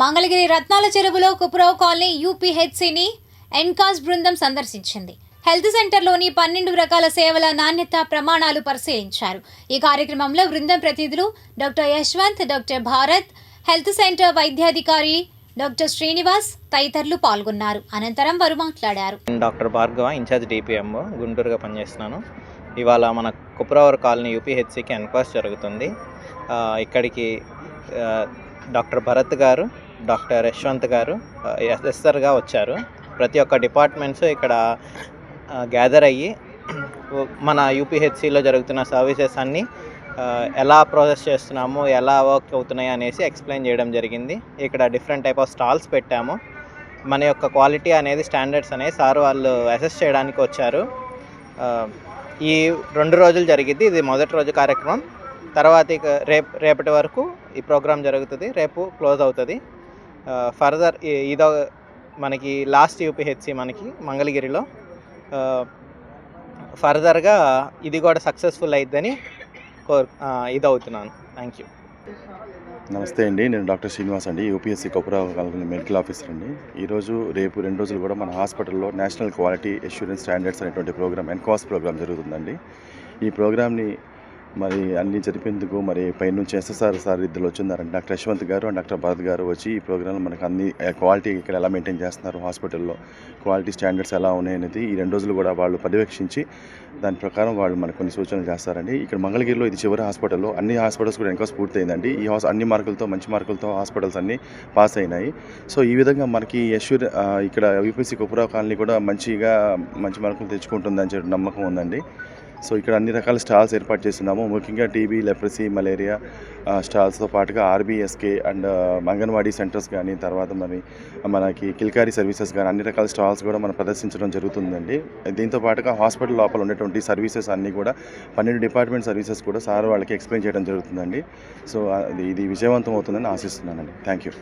మంగళగిరి రత్నాల చెరువులో కుప్రావు colony యూపీహెచ్సిని NQAS బృందం సందర్శించింది. హెల్త్ సెంటర్లోని పన్నెండు రకాల సేవల నాణ్యత ప్రమాణాలు పరిశీలించారు. ఈ కార్యక్రమంలో బృందం ప్రతినిధులు doctor Yashwant doctor Bharat health centre వైద్యాధికారి డాక్టర్ శ్రీనివాస్ తదితరులు పాల్గొన్నారు. అనంతరం వారు మాట్లాడారు. Doctor Bhargava in charge DPM గుంటూరుగా పనిచేస్తున్నాను. ఇవాళ మన కుప్రవర్ కాలనీ యూపీహెచ్సికి ఎన్క్వైస్ట్ జరుగుతుంది. ఇక్కడికి డాక్టర్ భరత్ గారు డాక్టర్ యశ్వంత్ గారు ఎస్ఎస్ఆర్గా వచ్చారు. ప్రతి ఒక్క డిపార్ట్మెంట్స్ ఇక్కడ గ్యాదర్ అయ్యి మన యూపీహెచ్సిలో జరుగుతున్న సర్వీసెస్ అన్నీ ఎలా ప్రాసెస్ చేస్తున్నాము ఎలా వర్క్ అవుతున్నాయి అనేసి ఎక్స్ప్లెయిన్ చేయడం జరిగింది. ఇక్కడ డిఫరెంట్ టైప్ ఆఫ్ స్టాల్స్ పెట్టాము. మన యొక్క క్వాలిటీ అనేది స్టాండర్డ్స్ అనేవి సార్ వాళ్ళు అసెస్ చేయడానికి వచ్చారు. ఈ రెండు రోజులు జరిగింది. ఇది మొదటి రోజు కార్యక్రమం. తర్వాత ఇక రేపు రేపటి వరకు ఈ ప్రోగ్రామ్ జరుగుతుంది. రేపు క్లోజ్ అవుతుంది. ఫర్దర్ ఇదో మనకి లాస్ట్ యూపీహెచ్సి మనకి మంగళగిరిలో. ఫర్దర్గా ఇది కూడా సక్సెస్ఫుల్ అయిద్దని కోరు ఇదవుతున్నాను. ఇది అవుతున్నాను థ్యాంక్ యూ నమస్తే అండి నేను డాక్టర్ శ్రీనివాస్ అండి యూపీఎస్సీ కొప్పురావు మెడికల్ ఆఫీసర్ అండి. ఈరోజు రేపు రెండు రోజులు కూడా మన హాస్పిటల్లో నేషనల్ క్వాలిటీ అష్యూరెన్స్ స్టాండర్డ్స్ అనేటువంటి ప్రోగ్రామ్ ఎన్కాస్ ప్రోగ్రామ్ జరుగుతుందండి. ఈ ప్రోగ్రామ్ని మరి అన్ని జరిపేందుకు మరి పైనుంచి ఎస్ఎస్ఆర్ సార్ ఇద్దరు వచ్చిన్నారండి డాక్టర్ యశ్వంత్ గారు అండ్ డాక్టర్ భరత్ గారు వచ్చి ఈ ప్రోగ్రాంలో మనకు అన్ని క్వాలిటీ ఇక్కడ ఎలా మెయింటైన్ చేస్తున్నారు హాస్పిటల్లో క్వాలిటీ స్టాండర్డ్స్ ఎలా ఉన్నాయనేది ఈ రెండు రోజులు కూడా వాళ్ళు పర్యవేక్షించి దాని ప్రకారం వాళ్ళు మనకు కొన్ని సూచనలు చేస్తారండి. ఇక్కడ మంగళగిరిలో ఇది చివరి హాస్పిటల్లో అన్ని హాస్పిటల్స్ కూడా ఎన్కాస్ పూర్తయిందండి. ఈ హాస్ అన్ని మార్కులతో మంచి మార్కులతో హాస్పిటల్స్ అన్నీ పాస్ అయినాయి. సో ఈ విధంగా మనకి యశ్వర్ ఇక్కడ యూపీసీ కుపురా కాలనీ కూడా మంచిగా మంచి మార్కులు తెచ్చుకుంటుందని చెప్పి నమ్మకం ఉందండి. సో ఇక్కడ అన్ని రకాల స్టాల్స్ ఏర్పాటు చేస్తున్నాము. ముఖ్యంగా టీబీ లెప్రసీ మలేరియా స్టాల్స్తో పాటుగా ఆర్బీఎస్కే అండ్ అంగన్వాడీ సెంటర్స్ కానీ తర్వాత మరి మనకి కిల్కారీ సర్వీసెస్ కానీ అన్ని రకాల స్టాల్స్ కూడా మనం ప్రదర్శించడం జరుగుతుందండి. దీంతో పాటుగా హాస్పిటల్ లోపల ఉన్నటువంటి సర్వీసెస్ అన్నీ కూడా పన్నెండు డిపార్ట్మెంట్ సర్వీసెస్ కూడా సార్ వాళ్ళకి ఎక్స్ప్లెయిన్ చేయడం జరుగుతుందండి. సో అది ఇది విజయవంతం అవుతుందని ఆశిస్తున్నానండి. Thank you